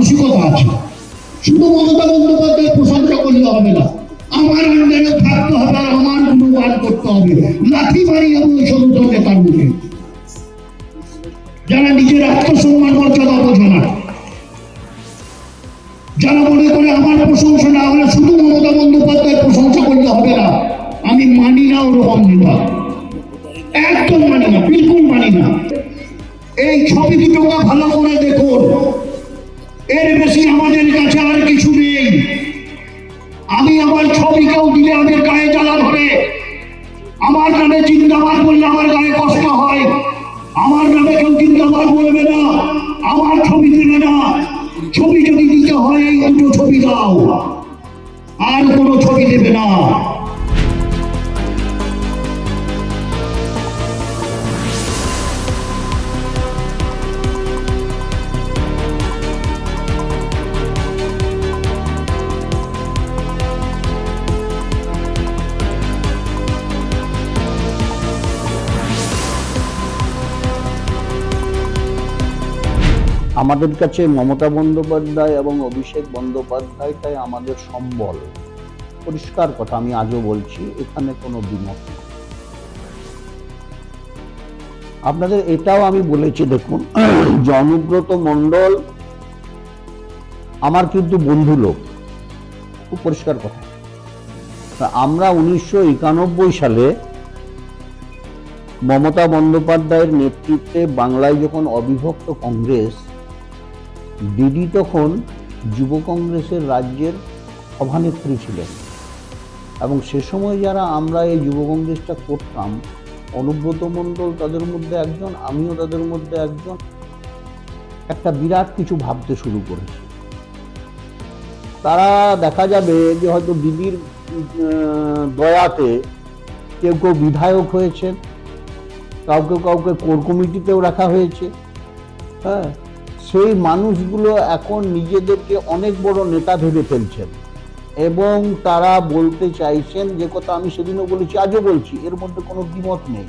মানসিকতা আছে। শুধু মমতা বন্দ্যোপাধ্যায়ের প্রশংসা করলে হবে না, আমার আন্ডারে থাকতে হবে আর আমার গুণগান করতে হবে। লাঠি মারি এবং ওই সমস্ত নেতার মুখে। যারা নিজের আত্মসম্মান মর্যাদা বোঝে না, যারা মনে করে আমার প্রশংসা না হলে শুধু মমতা বন্দ্যোপাধ্যায়ের প্রশংসা করলে হবে না, আমি মানি না ওরকম নেতা। একদম মানি না, বিলকুল মানি না। এই ছবি দুটোকে ভালো করে দেখুন। এর বেশি আমাদের কাছে আর কিছু নেই। আমি আমার ছবি কেউ দিলে আমাদের গায়ে জ্বালা ধরে। আমার নামে জিন্দাবাদ বললে আমার গায়ে কষ্ট হয়। আমার নামে কেউ জিন্দাবাদ বলবে না, আমার ছবি দেবে না। ছবি যদি দিতে হয় এই দুটো ছবি দাও। আর কোনো ছবি দেবে না। আমাদের কাছে মমতা বন্দ্যোপাধ্যায় এবং অভিষেক বন্দ্যোপাধ্যায়টাই আমাদের সম্বল। পরিষ্কার কথা আমি আজও বলছি, এখানে কোনো দ্বিমত নেই। আপনাদের এটাও আমি বলেছি, দেখুন যে অনুব্রত মণ্ডল আমার কিন্তু বন্ধু লোক। খুব পরিষ্কার কথা। আমরা উনিশশো একানব্বই সালে মমতা বন্দ্যোপাধ্যায়ের নেতৃত্বে বাংলায় যখন অবিভক্ত কংগ্রেস দিদি তখন যুব কংগ্রেসের রাজ্যের সভানেত্রী ছিলেন। এবং সে সময় যারা আমরা এই যুব কংগ্রেসটা করতাম, অনুব্রত মণ্ডল তাদের মধ্যে একজন, আমিও তাদের মধ্যে একজন, একটা বিরাট কিছু ভাবতে শুরু করেছে। তারা দেখা যাবে যে হয়তো দিদির দয়াতে কেউ কেউ বিধায়ক হয়েছেন, কাউকে কাউকে কোর কমিটিতেও রাখা হয়েছে হ্যাঁ? সেই মানুষগুলো এখন নিজেদেরকে অনেক বড় নেতা ভেবে ফেলছেন। এবং তারা বলতে চাইছেন, যে কথা আমি সেদিনও বলেছি, আজও বলছি, এর মধ্যে কোনো দ্বিমত নেই।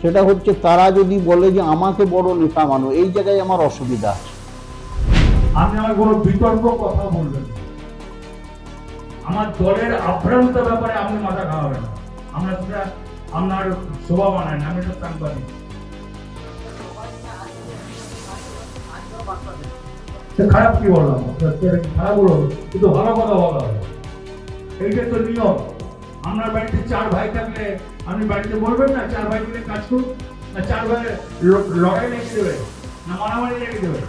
সেটা হচ্ছে তারা যদি বলে যে আমাকে বড় নেতা মানো, এই জায়গায় আমার অসুবিধা আছে। আপনি আমার কোনো বিতর্ক কথা বলবেন আমার দলের আভ্রান্ত ব্যাপারে আপনি মাথা খাওয়াবেন আমরা সেটা আপনার শোভা বানায় না, আমি একটা সাংবাদিক। সে খারাপ কি বললাম? খারাপ বলো কিন্তু ভালো কথা বলা হলো এইটা তো নিয়ম আপনার বাড়িতে চার ভাই থাকলে আপনি বাড়িতে বলবেন না, চার ভাই মিলে কাজ করুন, না চার ভাই লড়াই লেগে দেবে না মারামারি লেগে দেবে